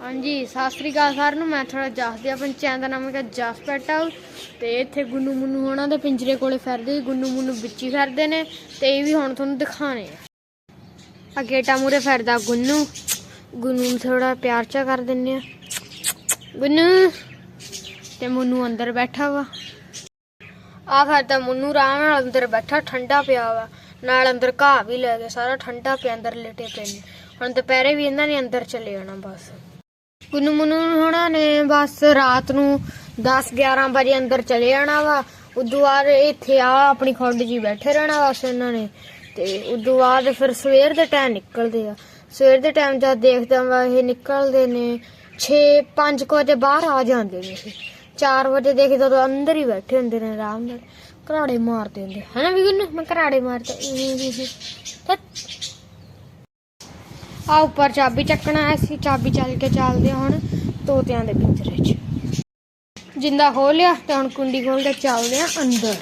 ਹਾਂਜੀ, ਸਤਿ ਸ੍ਰੀ ਅਕਾਲ ਸਾਰਿਆਂ ਨੂੰ। ਮੈਂ ਥੋੜਾ ਜਸ ਦੇ, ਆਪਣੇ ਦਾ ਨਾਮ ਹੈਗਾ ਜਸ ਪੈਟ ਹਾਊਸ। ਤੇ ਇੱਥੇ ਗੁੰਨੂ ਮੁੰਨੂ ਹੋਣਾ ਦੇ ਪਿੰਜਰੇ ਕੋਲੇ ਫਿਰਦੇ ਸੀ। ਗੁੰਨੂ ਮੁੰਨੂ ਵਿੱਚ ਹੀ ਫਿਰਦੇ ਨੇ। ਤੇ ਇਹ ਵੀ ਹੁਣ ਤੁਹਾਨੂੰ ਦਿਖਾਣੇ ਆ। ਅਗੇਟਾ ਗੇਟਾ ਮੂਰੇ ਫਿਰਦਾ ਗੁੰਨੂ। ਗੁੰਨੂ ਨੂੰ ਥੋੜਾ ਪਿਆਰ ਚਾ ਕਰ ਦਿੰਨੇ ਆ ਗੁੰਨੂ, ਤੇ ਮੁੰਨੂ ਅੰਦਰ ਬੈਠਾ ਵਾ। ਆ ਫਿਰਦਾ ਮੁੰਨੂ, ਆਰਾਮ ਨਾਲ ਅੰਦਰ ਬੈਠਾ, ਠੰਡਾ ਪਿਆ ਵਾ। ਨਾਲ ਅੰਦਰ ਘਾਹ ਵੀ ਲੈ ਗਏ ਸਾਰਾ ਠੰਡਾ ਪਿਆ, ਅੰਦਰ ਲੇਟੇ ਪਏ ਨੇ। ਹੁਣ ਦੁਪਹਿਰੇ ਵੀ ਇਹਨਾਂ ਨੇ ਅੰਦਰ ਚਲੇ ਜਾਣਾ ਬਸ। ਗੁੰਨੂ ਮੁੰਨੂ ਹੋਣਾ ਨੇ, ਬਸ ਰਾਤ ਨੂੰ 10 11 ਵਜੇ ਅੰਦਰ ਚਲੇ ਜਾਣਾ ਵਾ। ਉਦੋਂ ਬਾਅਦ ਇੱਥੇ ਆ, ਆਪਣੀ ਖੁੱਡ ਜੀ ਬੈਠੇ ਰਹਿਣਾ ਬਸ ਇਹਨਾਂ ਨੇ। ਤੇ ਉਦੋਂ ਬਾਅਦ ਫਿਰ ਸਵੇਰ ਦੇ ਟਾਈਮ ਨਿਕਲਦੇ ਆ। ਸਵੇਰ ਦੇ ਟਾਈਮ ਜਦ ਦੇਖਦਾ ਵਾ ਇਹ ਨਿਕਲਦੇ ਨੇ 6 5 ਵਜੇ ਬਾਹਰ ਆ ਜਾਂਦੇ ਨੇ ਇਹ। 4 ਵਜੇ ਦੇਖਦਾ ਤਾਂ ਅੰਦਰ ਹੀ ਬੈਠੇ ਹੁੰਦੇ ਨੇ ਆਰਾਮ ਨਾਲ। ਘਰਾੜੇ ਮਾਰਦੇ ਹੁੰਦੇ ਹਨਾ ਵੀ ਗੁੰਨੂ ਮੈਂ ਘਰਾੜੇ ਮਾਰਦਾ ਆ ਉੱਪਰ ਚਾਬੀ ਚੱਕਣਾ ਐ ਚਾਬੀ ਚੱਲ ਕੇ ਚੱਲਦੇ ਹਾਂ ਹੁਣ ਤੋਤਿਆਂ ਦੇ ਪਿੰਜਰੇ 'ਚ। ਜਿੰਦਾ ਖੋਲਿਆ ਤੇ ਹੁਣ ਕੁੰਡੀ ਖੋਲ ਕੇ ਚੱਲਦੇ ਆ ਅੰਦਰ।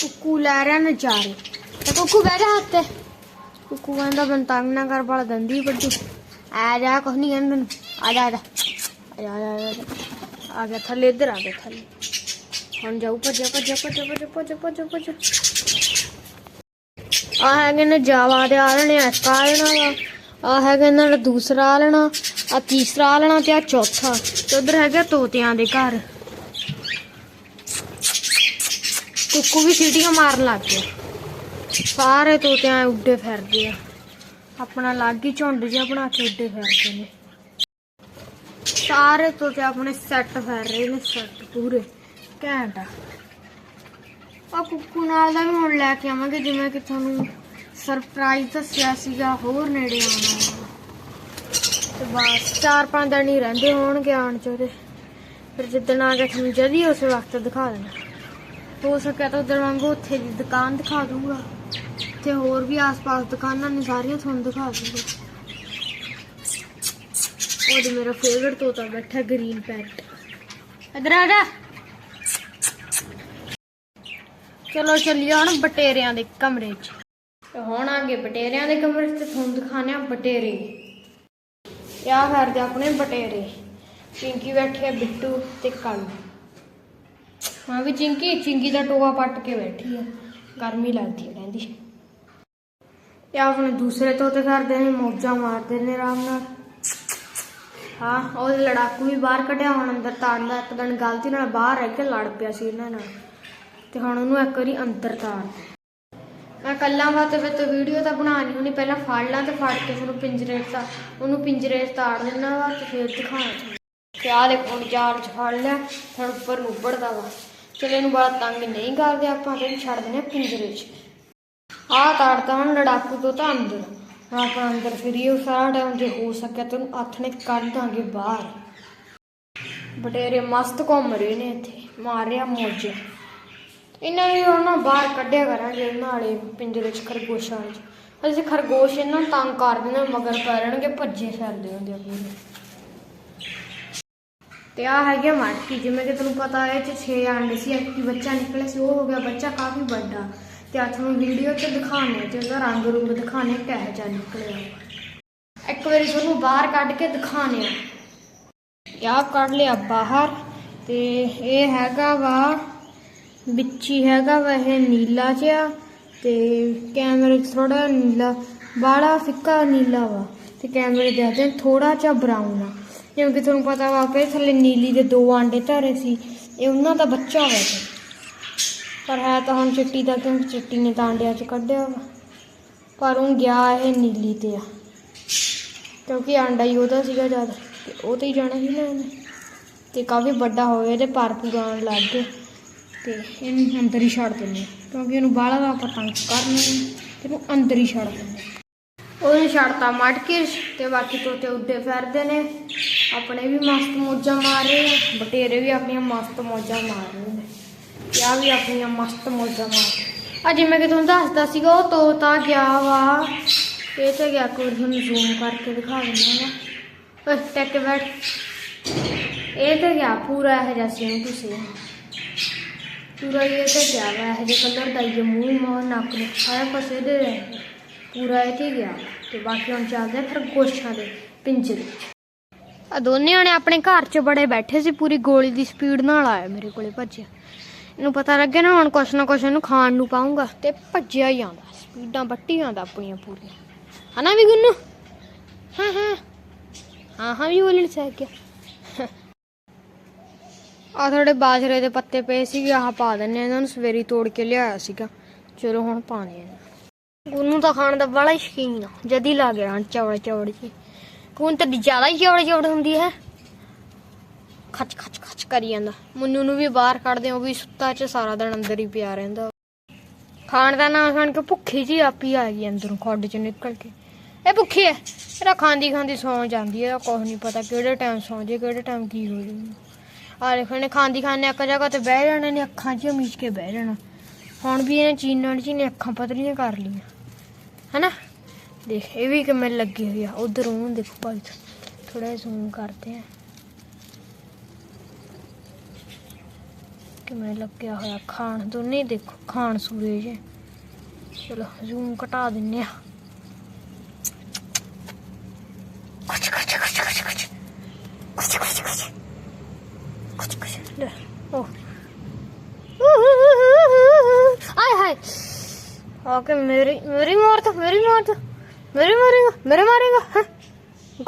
ਕੁੱਕੂ ਲੈ ਰਿਹਾ ਨਜ਼ਾਰੇ। ਤੇ ਕੁੱਕੂ ਬਹਿ ਜਾ ਹੱਥ ਤੇ ਕੁੱਕੂ ਕਹਿੰਦਾ ਬਨ ਤੰਗ ਨਾ ਕਰ ਬੜਾ ਦੰਦੀ ਵੱਡੂ ਆ ਜਾ ਕੁਛ ਨਹੀਂ ਕਹਿੰਦਾ ਆ ਜਾ। ਆ ਜਾ ਆ ਜਾ, ਆ ਜਾ, ਆ ਗਿਆ ਥੱਲੇ ਇੱਧਰ ਆ ਗਿਆ ਥੱਲੇ। ਹੁਣ ਜਾਊ ਭੱਜ ਭੱਜ ਭੱਜਾ ਭੱਜਾ ਭੱਜਾ ਭੱਜਾ ਭੱਜਾ। ਆ ਹੈਗੇ ਨੇ ਜਾਵਾ ਦੇ ਆ ਲੈਣੇ ਆ ਆ ਲੈਣਾ ਵਾ। ਆ ਹੈਗਾ ਇਹਨਾਂ ਦੂਸਰਾ ਆ ਲੈਣਾ ਆ ਤੀਸਰਾ ਆ ਲੈਣਾ ਤੇ ਆ ਚੌਥਾ। ਤੇ ਉਧਰ ਹੈਗਾ ਤੋਤਿਆਂ ਦੇ ਘਰ। ਕੁੱਕੂ ਵੀ ਸੀਟੀਆਂ ਮਾਰਨ ਲੱਗ ਗਿਆ ਸਾਰੇ ਤੋਤਿਆਂ ਉੱਡੇ ਫਿਰਦੇ ਆ। ਆਪਣਾ ਲੱਗ ਹੀ ਝੁੰਡ ਜਿਹਾ ਬਣਾ ਕੇ ਉੱਡੇ ਫਿਰਦੇ ਨੇ। ਸਾਰੇ ਤੋਤੇ ਆਪਣੇ ਸੈੱਟ ਫੈਰ ਰਹੇ ਨੇ ਸੈੱਟ ਪੂਰੇ। ਘੈਂਟ ਆ। ਆ ਕੁੱਕੂ ਨਾਲ ਦਾ ਵੀ ਹੁਣ ਲੈ ਕੇ ਆਵਾਂਗੇ, ਜਿਵੇਂ ਕਿ ਤੁਹਾਨੂੰ ਸਰਪ੍ਰਾਈਜ਼ ਦੱਸਿਆ ਸੀਗਾ, ਹੋਰ ਨੇੜੇ ਆਉਣਾ ਤੇ ਬਸ, ਚਾਰ ਪੰਜ ਦਿਨ ਹੀ ਰਹਿੰਦੇ ਹੋਣਗੇ ਆਉਣ ਚ ਉਹਦੇ। ਫਿਰ ਜਿੱਦਣ ਆ ਕੇ ਤੁਹਾਨੂੰ ਜਦੀ ਉਸੇ ਵਕਤ ਦਿਖਾ ਦੇਣਾ। ਹੋ ਸਕਿਆ ਤਾਂ ਉਧਰ ਵਾਂਗੂ ਉੱਥੇ ਦੀ ਦੁਕਾਨ ਦਿਖਾ ਦੂੰਗਾ ਤੇ ਹੋਰ ਵੀ ਆਸ-ਪਾਸ ਦੁਕਾਨਾਂ ਨੇ ਸਾਰੀਆਂ ਤੁਹਾਨੂੰ ਦਿਖਾ ਦੂੰਗਾ ਉਹਦੇ ਮੇਰਾ ਫੇਵਰਟ ਤੋਤਾ ਬੈਠਾ ਗ੍ਰੀਨ ਪੈਟ ਇਧਰ ਆ ਜਾ। ਚਲੋ ਚੱਲੀਏ ਹੁਣ ਬਟੇਰਿਆਂ ਦੇ ਕਮਰੇ 'ਚ। ਤੇ ਹੁਣ ਆਗੇ ਬਟੇਰਿਆਂ ਦੇ ਕਮਰੇ 'ਚ ਤੇ ਤੁਹਾਨੂੰ ਦਿਖਾਣੇ ਆ ਬਟੇਰੇ। ਯਾ ਕਰਦੇ ਆਪਣੇ ਬਟੇਰੇ। ਚਿੰਕੀ ਬੈਠੀ ਬਿੱਟੂ ਤੇ ਕਾਲੂ ਹਾਂ ਵੀ ਚਿੰਕੀ ਚਿੰਕੀ ਦਾ ਟੋਆ ਪੱਟ ਕੇ ਬੈਠੀ ਆ ਗਰਮੀ ਲੱਗਦੀ ਹੈ ਕਹਿੰਦੀ। ਇਹ ਆਪਣੇ ਦੂਸਰੇ ਤੋਤੇ ਕਰਦੇ ਨੇ, ਮੌਜਾਂ ਮਾਰਦੇ ਨੇ ਆਰਾਮ ਨਾਲ। ਹਾਂ, ਉਹ ਲੜਾਕੂ ਵੀ ਬਾਹਰ ਕੱਢਿਆ, ਹੁਣ ਅੰਦਰ ਤਾੜਦਾ ਇੱਕ ਦਿਨ ਗਲਤੀ ਨਾਲ ਬਾਹਰ ਰਹਿ ਕੇ ਲੜ ਪਿਆ ਸੀ ਇਹਨਾਂ ਨਾਲ। ਤੇ ਹੁਣ ਉਹਨੂੰ ਇੱਕ ਵਾਰੀ ਅੰਦਰ ਤਾੜ ਮੈਂ ਕੱਲਾ ਵਾ ਤੇ ਫਿਰ ਵੀਡੀਓ ਤਾਂ ਬਣਾਣੀ ਹੁਣੀ, ਪਹਿਲਾਂ ਫੜ ਲਾਂ ਤੇ ਫੜ ਕੇ ਫਿਰ ਉਹਨੂੰ ਪਿੰਜਰੇ 'ਚ ਤਾਂ ਉਹਨੂੰ ਪਿੰਜਰੇ 'ਚ ਤਾੜ ਦੇਣਾ ਵਾ ਤੇ ਫਿਰ ਦਿਖਾਉਣਾ। ਤੇ ਆਹ ਦੇਖੋ, ਹੁਣ ਜਾਲ 'ਚ ਫੜ ਲਿਆ, ਹੁਣ ਉੱਪਰ ਨੂੰ ਉੱਬੜਦਾ ਵਾ। ਚਲੋ ਇਹਨੂੰ ਬੜਾ ਤੰਗ ਨਹੀਂ ਕਰਦੇ ਆਪਾਂ ਤੇ ਛੱਡ ਦਿੰਦੇ ਆ ਪਿੰਜਰੇ 'ਚ। ਆਹ ਤਾੜਦਾ ਹੁਣ ਲੜਾਕੂ ਤੋਂ ਤਾਂ ਅੰਦਰ। ਆਪਾਂ ਅੰਦਰ ਫਿਰੀਏ ਸਾਰਾ ਟਾਈਮ ਜੇ ਹੋ ਸਕਿਆ ਤੇ ਉਹਨੂੰ ਹੱਥ ਨੇ ਕੱਢ ਦਾਂਗੇ ਬਾਹਰ। ਬਟੇਰੇ ਮਸਤ ਘੁੰਮ ਰਹੇ ਨੇ ਇੱਥੇ। ਮਾਰ ਰਿਹਾ ਮੋਜੇ। ਇਹਨਾਂ ਨੂੰ ਹੁਣ ਨਾ ਬਾਹਰ ਕੱਢਿਆ ਕਰਾਂਗੇ ਇਹਨਾਂ ਵਾਲੇ ਪਿੰਜਰੇ 'ਚ ਖਰਗੋਸ਼ਾਂ 'ਚ। ਅਸੀਂ ਖਰਗੋਸ਼ ਇਹਨਾਂ ਨੂੰ ਤੰਗ ਕਰ ਦਿੰਦੇ ਮਗਰ ਪੈਣਗੇ ਭੱਜੇ ਫਿਰਦੇ ਹੁੰਦੇ ਆ ਪੂਰੇ। ਤੇ ਆ ਹੈਗੇ ਮਟਕੀ, ਜਿਵੇਂ ਕਿ ਤੁਹਾਨੂੰ ਪਤਾ ਹੈ ਇਹ 'ਚ 6 ਆਂਡੇ ਸੀ, ਇੱਕ ਬੱਚਾ ਨਿਕਲਿਆ ਸੀ, ਉਹ ਹੋ ਗਿਆ ਬੱਚਾ ਕਾਫੀ ਵੱਡਾ। ਤੇ ਅੱਜ ਤੁਹਾਨੂੰ ਵੀਡੀਓ 'ਚ ਦਿਖਾਣੇ ਤੇ ਉਹਦਾ ਰੰਗ ਰੂਪ ਦਿਖਾਣੇ ਕਿਹੋ ਜਿਹਾ ਨਿਕਲਿਆ ਇੱਕ ਵਾਰੀ ਤੁਹਾਨੂੰ ਬਾਹਰ ਕੱਢ ਕੇ ਦਿਖਾਣੇ ਆ। ਯਾ ਕੱਢ ਲਿਆ ਬਾਹਰ, ਤੇ ਇਹ ਹੈਗਾ ਵਾ ਵਿੱਚੀ ਹੈਗਾ ਵਾ ਇਹ ਨੀਲਾ ਜਿਹਾ ਤੇ ਕੈਮਰੇ 'ਚ ਥੋੜਾ ਨੀਲਾ ਬਾੜਾ ਫਿੱਕਾ ਨੀਲਾ ਵਾ ਤੇ ਕੈਮਰੇ ਦੇ ਆਦੇ ਥੋੜਾ ਜਿਹਾ ਬਰਾਊਨ ਆ। ਜਿਵੇਂ ਕਿ ਤੁਹਾਨੂੰ ਪਤਾ ਵਾ ਕਿ ਥੱਲੇ ਨੀਲੀ ਦੇ ਦੋ ਆਂਡੇ ਧਰੇ ਸੀ, ਇਹ ਉਹਨਾਂ ਦਾ ਬੱਚਾ ਵਾ ਇਹ। ਪਰ ਹੈ ਤਾਂ ਹੁਣ ਚਿੱਟੀ ਦਾ, ਕਿਉਂਕਿ ਚਿੱਟੀ ਨੇ ਤਾਂ ਆਂਡਿਆਂ 'ਚ ਕੱਢਿਆ ਵਾ। ਪਰ ਉਹ ਗਿਆ ਇਹ ਨੀਲੀ ਤੇ ਆ। ਕਿਉਂਕਿ ਆਂਡਾ ਹੀ ਉਹਦਾ ਸੀਗਾ ਜ਼ਿਆਦਾ, ਤੇ ਉਹ ਤੇ ਹੀ ਜਾਣਾ ਸੀ ਨਾ ਇਹਨੇ ਤੇ ਕਾਫੀ ਵੱਡਾ ਹੋਇਆ ਤੇ ਪਰ ਪੂਰਾ ਆਉਣ ਲੱਗ ਗਿਆ ਤੇ ਇਹਨੂੰ ਅੰਦਰ ਹੀ ਛੱਡ ਦਿੰਦੇ ਕਿਉਂਕਿ ਇਹਨੂੰ ਬਾਹਲਾ ਦਾ ਪਤੰਗ ਕਰਨਾ ਤੇ ਇਹਨੂੰ ਅੰਦਰ ਹੀ ਛੱਡ ਦਿੰਦੇ ਹਾਂ। ਉਹਨੇ ਛੱਡਤਾ ਮਟਕੇ 'ਚ ਤੇ ਬਾਕੀ ਤੋਤੇ ਉੱਡੇ ਫਿਰਦੇ ਨੇ। ਆਪਣੇ ਵੀ ਮਸਤ ਮੌਜਾਂ ਮਾਰ ਰਹੇ ਆ, ਬਟੇਰੇ ਵੀ ਆਪਣੀਆਂ ਮਸਤ ਮੌਜਾਂ ਮਾਰ ਰਹੇ ਨੇ। ਤੇ ਵੀ ਆਪਣੀਆਂ ਮਸਤ ਮੌਜਾਂ ਮਾਰ ਆ ਜਿਵੇਂ ਕਿ ਤੁਹਾਨੂੰ ਦੱਸਦਾ ਸੀਗਾ, ਉਹ ਤੋਤਾ ਗਿਆ ਵਾ। ਇਹ ਤੇ ਗਿਆ ਕੋਈ ਤੁਹਾਨੂੰ ਜ਼ੂਮ ਕਰਕੇ ਦਿਖਾ ਦਿੰਦਾ ਨਾ। ਓਏ, ਟੈਕ ਬੈਠ। ਇਹ ਤੇ ਗਿਆ, ਪੂਰਾ ਇਹ ਜਿਹਾ ਸੀ ਤੁਸੀਂ। ਪੂਰਾ ਇਹ ਤੇ ਗਿਆ ਵਾ, ਇਹ ਜਿਹੇ ਕਲਰ ਦਾ ਇਹ ਮੂੰਹ ਮੋਹ, ਨੱਕ ਨੂੰ ਸਾਰਾ ਕੁਛ ਇਹਦੇ ਪੂਰਾ ਇਹ ਤੇ ਤੇ ਬਾਕੀ ਹੁਣ ਚੱਲਦੇ ਖਰਗੋਸ਼ਾਂ ਦੇ ਪਿੰਜਰੇ ਆ ਦੋਨੇ ਜਣੇ ਆਪਣੇ ਘਰ 'ਚ ਬੜੇ ਬੈਠੇ ਸੀ, ਪੂਰੀ ਗੋਲੀ ਦੀ ਸਪੀਡ ਨਾਲ ਆਇਆ ਮੇਰੇ ਕੋਲੇ ਭੱਜਿਆ। ਇਹਨੂੰ ਪਤਾ ਲੱਗਿਆ ਨਾ ਹੁਣ ਕੁਛ ਨਾ ਕੁਛ ਇਹਨੂੰ ਖਾਣ ਨੂੰ ਪਾਉਂਗਾ ਤੇ ਭੱਜਿਆ ਹੀ ਆਉਂਦਾ ਸਪੀਡਾਂ ਵੱਟੀ ਆਉਂਦਾ ਆਪਣੀਆਂ ਪੂਰੀਆਂ। ਹਨਾ ਵੀ ਗੁੰਨੂ? ਹਾਂ ਹਾਂ। ਹਾਂ ਹਾਂ ਵੀ ਬੋਲਣ ਸਹਿ ਗਿਆ। ਆ ਤੁਹਾਡੇ ਬਾਜਰੇ ਦੇ ਪੱਤੇ ਪਏ ਸੀਗੇ, ਆਹ ਪਾ ਦਿੰਨੇ ਆ ਇਹਨਾਂ ਨੂੰ, ਸਵੇਰੀ ਤੋੜ ਕੇ ਲਿਆਇਆ ਸੀਗਾ। ਚਲੋ ਹੁਣ ਪਾਣੇ ਆ ਗੁੰਨੂ ਤਾਂ ਖਾਣ ਦਾ ਬੜਾ ਹੀ ਸ਼ੌਕੀਨ ਆ, ਜਦੀ ਲਾ ਗਿਆ ਚੌੜ ਚੌੜ ਜੀ। ਗੁੰਨ ਤਾਂ ਜ਼ਿਆਦਾ ਹੀ ਚੌੜ ਚੌੜ ਹੁੰਦੀ ਹੈ। ਖਚ ਖਚ ਖਚ ਕਰੀ ਜਾਂਦਾ। ਮੁੰਨੂ ਨੂੰ ਵੀ ਬਾਹਰ ਕੱਢਦੇ ਉਹ ਵੀ ਸੁੱਤਾ ਚ, ਸਾਰਾ ਦਿਨ ਅੰਦਰ ਹੀ ਪਿਆ ਰਹਿੰਦਾ। ਖਾਣ ਦਾ ਨਾਮ ਸੁਣ ਕੇ ਭੁੱਖੀ ਜੀ ਆਪੀ ਆ ਗਈ ਅੰਦਰੋਂ, ਖੱਡ ਚ ਨਿਕਲ ਕੇ। ਇਹ ਭੁੱਖੀ ਹੈ, ਇਹਦਾ ਖਾਂਦੀ ਖਾਂਦੀ ਸੌਂ ਜਾਂਦੀ ਹੈ ਕੁਝ ਨਹੀਂ ਪਤਾ ਕਿਹੜੇ ਟਾਈਮ ਸੌਂ ਜੇ, ਕਿਹੜੇ ਟਾਈਮ ਕੀ ਹੋ ਜੇ ਆ ਦੇਖੋ ਨੇ ਖਾਂਦੀ ਖਾਂਦੇ ਇੱਕ ਜਗ੍ਹਾ ਤੇ ਬਹਿ ਜਾਣਾ ਨੇ ਅੱਖਾਂ 'ਚ ਮੀਚ ਕੇ ਬਹਿ ਜਾਣਾ। ਹੁਣ ਵੀ ਇਹਨੇ ਚੀਨਾਂ 'ਚ ਨੇ, ਅੱਖਾਂ ਪਤਲੀਆਂ ਕਰ ਲਈਆਂ। ਹੈਨਾ? ਦੇਖ, ਇਹ ਵੀ ਕਿਵੇਂ ਲੱਗੀ ਹੋਈ ਆ। ਉਧਰ ਉਹ ਦੇਖੋ ਭਾਈ ਥੋੜਾ ਜ਼ੂਮ ਕਰਦੇ ਆ। ਕਿਵੇਂ ਲੱਗਿਆ ਹੋਇਆ ਖਾਣ? ਦੋਨੇ ਦੇਖੋ, ਖਾਣ ਸੂਏ ਜੇ ਚਲੋ ਜ਼ੂਮ ਘਟਾ ਦਿੰਨੇ ਆ। ਆ ਕੇ ਮੇਰੀ ਮੇਰੀ ਮਾਰ ਤਾ, ਮੇਰੀ ਮਾਰ ਤਾ। ਮੇਰੀ ਮਾਰੇਗਾ, ਮੇਰੇ ਮਾਰੇਗਾ, ਹੈਂ?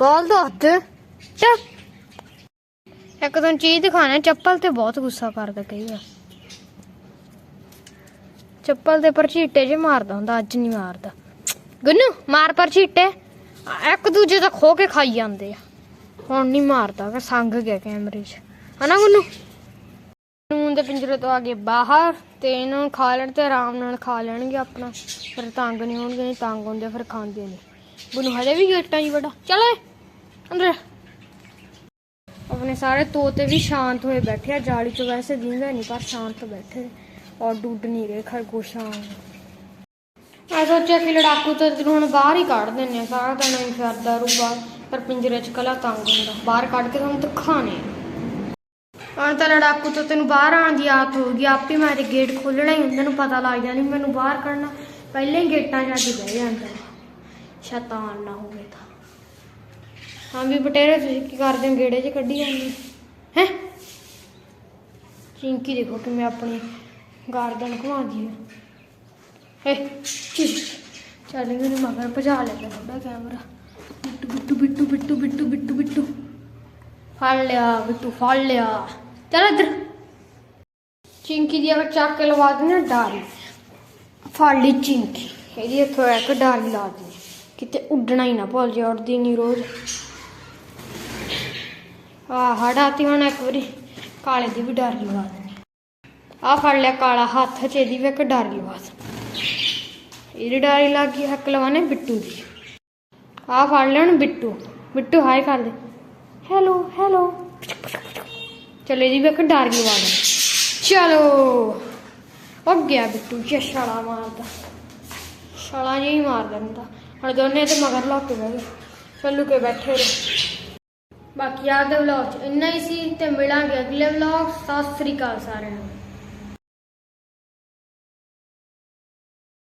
ਗਾਲ ਦਾ ਹੱਥ ਚੱਕ ਇੱਕ ਦਿਨ ਚੀਜ਼ ਤੇ ਬਹੁਤ ਗੁੱਸਾ ਕਰਦਾ ਕਈ ਵਾਰ। ਚੱਪਲ ਤੇ ਪਰ ਝੀਟੇ ਜੇ ਮਾਰਦਾ ਹੁੰਦਾ, ਅੱਜ ਨਹੀਂ ਮਾਰਦਾ। ਗੁੰਨੂ, ਮਾਰ ਪਰ ਝੀਟੇ ਇੱਕ ਦੂਜੇ ਦਾ ਖੋ ਕੇ ਖਾਈ ਜਾਂਦੇ ਆ। ਹੁਣ ਨਹੀਂ ਮਾਰਦਾ ਕਿ ਸੰਗ ਗਿਆ ਕੈਮਰੇ 'ਚ। ਹਨਾ ਗੁੰਨੂ? ਨੂੰ ਦੇ ਪਿੰਜਰੇ ਤੋਂ ਆ ਗਏ ਬਾਹਰ ਤੇ ਇਹਨਾਂ ਨੂੰ ਖਾ ਲੈਣ ਤੇ ਆਰਾਮ ਨਾਲ ਖਾ ਲੈਣਗੇ ਆਪਣਾ। ਫਿਰ ਤੰਗ ਨਹੀਂ ਹੋਣਗੇ, ਨਹੀਂ ਤੰਗ ਹੁੰਦੇ, ਫਿਰ ਖਾਂਦੇ ਨਹੀਂ ਗੁੰਨੂ ਹਲੇ ਵੀ ਗੇਟਾਂ ਹੀ ਬੜਾ। ਚੱਲ ਓਏ, ਅੰਦਰ ਆਪਣੇ ਸਾਰੇ ਤੋਤੇ ਵੀ ਸ਼ਾਂਤ ਹੋਏ ਬੈਠੇ ਆ। ਜਾਲੀ ਚ ਵੈਸੇ ਦਿੰਦਾ ਨਹੀਂ, ਪਰ ਸ਼ਾਂਤ ਬੈਠੇ ਔਰ ਡੁੱਡ ਨਹੀਂ ਰਹੇ ਖਰਗੋਸ਼ਾਂ ਮੈਂ ਸੋਚਿਆ ਕਿ ਲੜਾਕੂ ਤਾਂ ਹੁਣ ਬਾਹਰ ਹੀ ਕੱਢ ਦਿੰਨੇ ਆ। ਸਾਰਾ ਦਿਨ ਹੀ ਫਿਰਦਾ ਰਹੂਗਾ, ਪਰ ਪਿੰਜਰੇ 'ਚ ਕਲਾ ਤੰਗ ਹੁੰਦਾ। ਬਾਹਰ ਕੱਢ ਕੇ ਤੁਹਾਨੂੰ ਦਿਖਾਣੇ ਆ। ਹੁਣ ਤਾਂ ਲੜਾਕੂ ਤੋਂ ਤੈਨੂੰ ਬਾਹਰ ਆਉਣ ਦੀ ਆਦਤ ਹੋ ਗਈ, ਆਪੇ ਮੈਂ ਤੇ ਗੇਟ ਖੋਲਣਾ ਹੀ ਹੁੰਦਾ ਨੂੰ ਪਤਾ ਲੱਗ ਜਾਣੀ ਮੈਨੂੰ ਬਾਹਰ ਕੱਢਣਾ। ਪਹਿਲੇ ਹੀ ਗੇਟਾਂ 'ਚ ਕੇ ਬਹਿ ਜਾਂਦਾ। ਸ਼ੈਤਾਨ ਨਾ ਹੋਵੇ ਤਾਂ। ਹਾਂ ਵੀ ਬਟੇਰੇ, ਤੁਸੀਂ ਕੀ ਕਰਦੇ ਹੋ? ਗੇੜੇ 'ਚ ਕੱਢੀ ਜਾਂਦੇ ਹੈ? ਚਿੰਕੀ ਦੇਖੋ ਕਿ ਮੈਂ ਆਪਣੀ ਗਾਰਡਨ ਘੁਮਾਉਂਦੀ ਹਾਂ। ਏ ਚੱਲ ਮੈਨੂੰ ਮਗਰ ਭਜਾ ਲੈ ਤੁਹਾਡਾ ਕੈਮਰਾ। ਬਿੱਟੂ ਬਿੱਟੂ ਬਿੱਟੂ ਬਿੱਟੂ ਬਿੱਟੂ ਬਿੱਟੂ ਬਿੱਟੂ। ਫੜ ਲਿਆ, ਬਿੱਟੂ ਫੜ ਲਿਆ। ਚੱਲ ਇੱਧਰ। ਚਿੰਕੀ ਦੀ ਅਗਰ ਚੱਕ ਕੇ ਲਵਾ ਦੇਣਾ ਡਾਰੀ ਫੜ ਲਈ ਚਿੰਕੀ। ਇਹਦੀ ਇੱਥੋਂ ਇੱਕ ਡਾਰੀ ਲਾ ਦੇ। ਕਿਤੇ ਉੱਡਣਾ ਹੀ ਨਾ ਭੁੱਲ ਜਾ ਉੱਡਦੀ ਨਹੀਂ ਰੋਜ਼। ਆ ਹੜਾਤੀ ਹੁਣ ਇੱਕ ਵਾਰੀ। ਕਾਲੇ ਦੀ ਵੀ ਡਾਰੀ ਲਵਾ ਦੇਣੀ ਆ ਫੜ ਲਿਆ ਕਾਲਾ ਹੱਥ 'ਚ ਇਹਦੀ ਵੀ ਇੱਕ ਡਾਰੀ ਲਵਾ ਦੇ। ਇਹਦੀ ਡਾਰੀ ਲੱਗ ਗਈ, ਹੱਕ ਲਵਾਣੇ ਬਿੱਟੂ ਦੀ। ਆ ਫੜ ਲੈਣ ਬਿੱਟੂ। ਬਿੱਟੂ ਹਾਈ ਕਰ ਦੇ। ਹੈਲੋ ਹੈਲੋ ਚਲੇ ਜੀ ਵੀ ਇੱਕ ਡਾਰੀ ਲਵਾ ਚਲੋ। ਹੋ ਗਿਆ ਬਿੱਟੂ, ਜੇ ਛਾਲਾ ਮਾਰਦਾ। ਛਾਲਾ ਜਿਹਾ ਹੀ ਮਾਰ ਦਿੰਦਾ। ਹੁਣ ਦੋਨੇ ਤੇ ਮਗਰ ਲੱਗ ਕੇ ਬਹਿ ਗਏ। ਚੱਲੂ ਕੇ ਬੈਠੇ ਰਹੇ। ਬਾਕੀ ਆ ਦੇ ਵਲੌਗ ਚ ਇੰਨਾ ਹੀ ਸੀ ਤੇ ਮਿਲਾਂਗੇ ਅਗਲੇ ਵਲੌਗ ਸਤਿ ਸ੍ਰੀ ਅਕਾਲ ਸਾਰਿਆਂ ਨੂੰ।